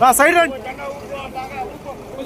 రా సైడ్ రండి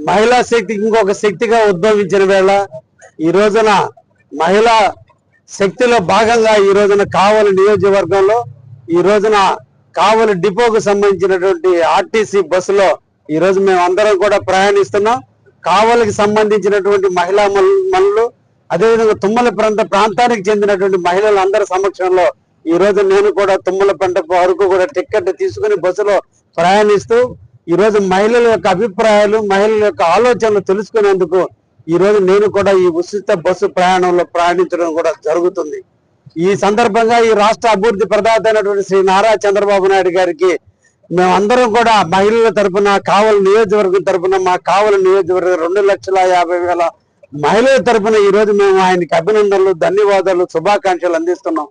మహిళా శక్తి ఇంకొక శక్తిగా ఉద్భవించిన వేళ ఈ రోజున మహిళా శక్తిలో భాగంగా ఈ రోజున కావలి నియోజకవర్గంలో ఈ రోజున కావలి డిపోకు సంబంధించినటువంటి ఆర్టీసీ బస్సులో ఈ రోజు మేము అందరం కూడా ప్రయాణిస్తున్నాం. కావలికి సంబంధించినటువంటి మహిళా మనులు అదేవిధంగా తుమ్మల ప్రాంత ప్రాంతానికి చెందినటువంటి మహిళలందరి సమక్షంలో ఈ రోజు నేను కూడా తుమ్మల పంట వరకు కూడా టిక్కెట్ తీసుకుని బస్సులో ప్రయాణిస్తూ ఈరోజు మహిళల యొక్క అభిప్రాయాలు మహిళల యొక్క ఆలోచనలు తెలుసుకునేందుకు ఈరోజు నేను కూడా ఈ ఉచిత బస్సు ప్రయాణంలో ప్రయాణించడం కూడా జరుగుతుంది. ఈ సందర్భంగా ఈ రాష్ట్ర అభివృద్ధి ప్రదాత అయినటువంటి శ్రీ నారా చంద్రబాబు నాయుడు గారికి మేమందరం కూడా మహిళల తరపున కావలి నియోజకవర్గం తరపున మా కావలి నియోజకవర్గం రెండు లక్షల యాభై వేల మహిళల తరపున ఈరోజు మేము ఆయనకి అభినందనలు ధన్యవాదాలు శుభాకాంక్షలు అందిస్తున్నాం.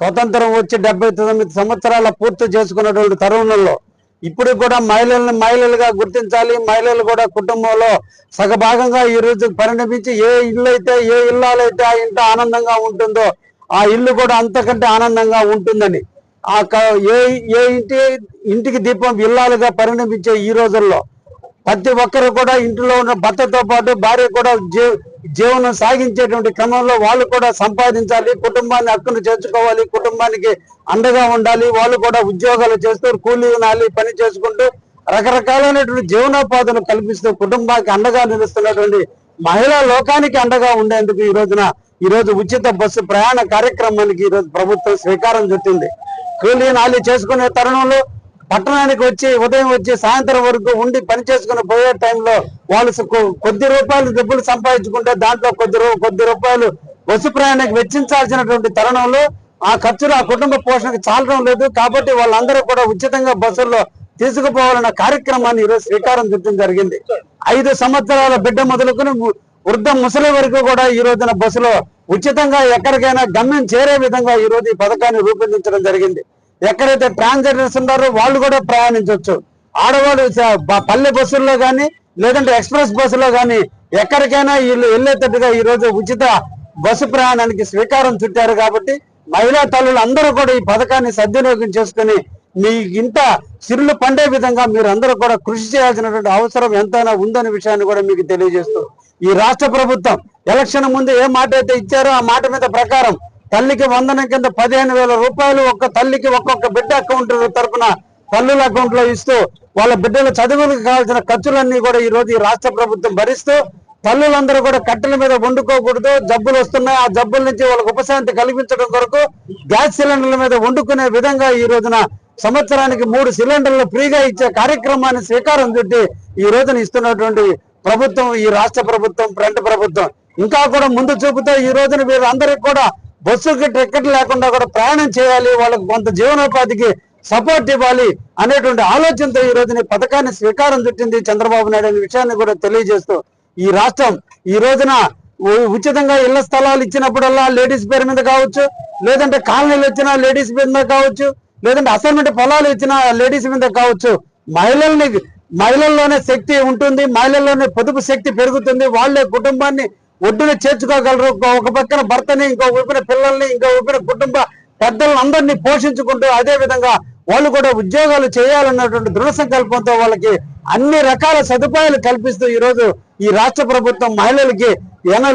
స్వతంత్రం వచ్చి డెబ్బై తొమ్మిది సంవత్సరాల పూర్తి చేసుకున్నటువంటి తరుణంలో ఇప్పుడు కూడా మహిళల్ని మహిళలుగా గుర్తించాలి. మహిళలు కూడా కుటుంబంలో సగభాగంగా ఈ రోజు పరిణమించి ఏ ఇల్లు అయితే ఏ ఇల్లాలైతే ఆ ఇంట ఆనందంగా ఉంటుందో ఆ ఇల్లు కూడా అంతకంటే ఆనందంగా ఉంటుందని. ఆ క- ఏ ఏ ఇంటి ఇంటికి దీపం ఇల్లాలుగా పరిణమించే ఈ రోజుల్లో ప్రతి ఒక్కరు కూడా ఇంట్లో ఉన్న భర్తతో పాటు భార్య కూడా జీ జీవనం సాగించేటువంటి క్రమంలో వాళ్ళు కూడా సంపాదించాలి కుటుంబాన్ని హక్కును చేర్చుకోవాలి కుటుంబానికి అండగా ఉండాలి వాళ్ళు కూడా ఉద్యోగాలు చేస్తూ కూలీ నాలి పని చేసుకుంటూ రకరకాలైనటువంటి జీవనోపాధులు కల్పిస్తూ కుటుంబానికి అండగా నిలుస్తున్నటువంటి మహిళా లోకానికి అండగా ఉండేందుకు ఈ రోజున ఈ రోజు ఉచిత బస్సు ప్రయాణ కార్యక్రమానికి ఈ రోజు ప్రభుత్వం శ్రీకారం చుట్టింది. కూలీ నాలి చేసుకునే తరుణంలో పట్టణానికి వచ్చి ఉదయం వచ్చి సాయంత్రం వరకు ఉండి పని చేసుకుని పోయే టైంలో వాళ్ళు కొద్ది రూపాయలు డబ్బులు సంపాదించుకుంటే దాంట్లో కొద్ది కొద్ది రూపాయలు బస్సు ప్రయాణానికి వెచ్చించాల్సినటువంటి తరుణంలో ఆ ఖర్చులు ఆ కుటుంబ పోషణకు చాలడం లేదు. కాబట్టి వాళ్ళందరూ కూడా ఉచితంగా బస్సుల్లో తీసుకుపోవాలన్న కార్యక్రమాన్ని ఈరోజు శ్రీకారం చుట్టడం జరిగింది. ఐదు సంవత్సరాల బిడ్డ మొదలుకుని వృద్ధ ముసలి వరకు కూడా ఈ రోజున బస్సులో ఉచితంగా ఎక్కడికైనా గమ్యం చేరే విధంగా ఈ రోజు ఈ పథకాన్ని రూపొందించడం జరిగింది. ఎక్కడైతే ట్రాన్స్జెండర్స్ ఉన్నారో వాళ్ళు కూడా ప్రయాణించవచ్చు. ఆడవాళ్ళు పల్లె బస్సుల్లో కానీ లేదంటే ఎక్స్ప్రెస్ బస్సులో కానీ ఎక్కడికైనా వీళ్ళు వెళ్ళేటట్టుగా ఈరోజు ఉచిత బస్సు ప్రయాణానికి శ్రీకారం చుట్టారు కాబట్టి మహిళా తల్లులు అందరూ కూడా ఈ పథకాన్ని సద్వినియోగం చేసుకుని మీ ఇంత సిరులు పండే విధంగా మీరు అందరూ కూడా కృషి చేయాల్సినటువంటి అవసరం ఎంతైనా ఉందనే విషయాన్ని కూడా మీకు తెలియజేస్తూ ఈ రాష్ట్ర ప్రభుత్వం ఎలక్షన్ ముందు ఏ మాట అయితే ఇచ్చారో ఆ మాట మీద ప్రకారం తల్లికి వందనం కింద పదిహేను వేల రూపాయలు ఒక్క తల్లికి ఒక్కొక్క బిడ్డ అకౌంట్ తరపున తల్లుల అకౌంట్లో ఇస్తూ వాళ్ళ బిడ్డల చదువులకు కావాల్సిన ఖర్చులన్నీ కూడా ఈ రోజు ఈ రాష్ట్ర ప్రభుత్వం భరిస్తూ తల్లులందరూ కూడా కట్టెల మీద వండుకోకూడదు జబ్బులు వస్తున్నాయి. ఆ జబ్బుల నుంచి వాళ్ళకి ఉపశాంతి కల్పించడం కొరకు గ్యాస్ సిలిండర్ల మీద వండుకునే విధంగా ఈ రోజున సంవత్సరానికి మూడు సిలిండర్లు ఫ్రీగా ఇచ్చే కార్యక్రమాన్ని శ్రీకారం చుట్టి ఈ రోజున ఇస్తున్నటువంటి ప్రభుత్వం ఈ రాష్ట్ర ప్రభుత్వం ఫ్రంట్ ప్రభుత్వం. ఇంకా కూడా ముందు చూపుతో ఈ రోజున వీరందరికీ కూడా బస్సుకి టికెట్ లేకుండా కూడా ప్రయాణం చేయాలి వాళ్ళకు కొంత జీవనోపాధికి సపోర్ట్ ఇవ్వాలి అనేటువంటి ఆలోచనతో ఈ రోజున ఈ పథకాన్ని శ్రీకారం చుట్టింది చంద్రబాబు నాయుడు అనే విషయాన్ని కూడా తెలియజేస్తూ ఈ రాష్ట్రం ఈ రోజున ఉచితంగా ఇళ్ళ స్థలాలు ఇచ్చినప్పుడల్లా లేడీస్ పేరు మీద కావచ్చు లేదంటే కాలనీలు ఇచ్చినా లేడీస్ మీద కావచ్చు లేదంటే అసైన్మెంట్ పొలాలు ఇచ్చినా లేడీస్ మీద కావచ్చు మహిళల్ని మహిళల్లోనే శక్తి ఉంటుంది మహిళల్లోనే పొదుపు శక్తి పెరుగుతుంది వాళ్ళే కుటుంబాన్ని ఒడ్డున చేర్చుకోగలరు. ఒక- పక్కన భర్తని ఇంకో ఊపిన పిల్లల్ని ఇంకో ఊపిన కుటుంబ పెద్దలను అందరినీ పోషించుకుంటూ అదే విధంగా వాళ్ళు కూడా ఉద్యోగాలు చేయాలన్నటువంటి దృఢ సంకల్పంతో వాళ్ళకి అన్ని రకాల సదుపాయాలు కల్పిస్తూ ఈ రోజు ఈ రాష్ట్ర ప్రభుత్వం మహిళలకి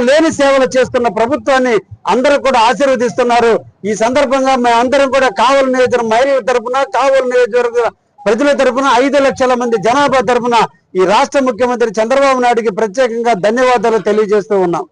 లేని సేవలు చేస్తున్న ప్రభుత్వాన్ని అందరూ కూడా ఆశీర్వదిస్తున్నారు. ఈ సందర్భంగా మేమందరం అందరం కూడా కావలి నియోజకవర్గం మహిళల తరపున కావలి నియోజకవర్గ ప్రజల తరపున ఐదు లక్షల మంది జనాభా తరపున ఈ రాష్ట్ర ముఖ్యమంత్రి చంద్రబాబు నాయుడికి ప్రత్యేకంగా ధన్యవాదాలు తెలియజేస్తూ ఉన్నాం.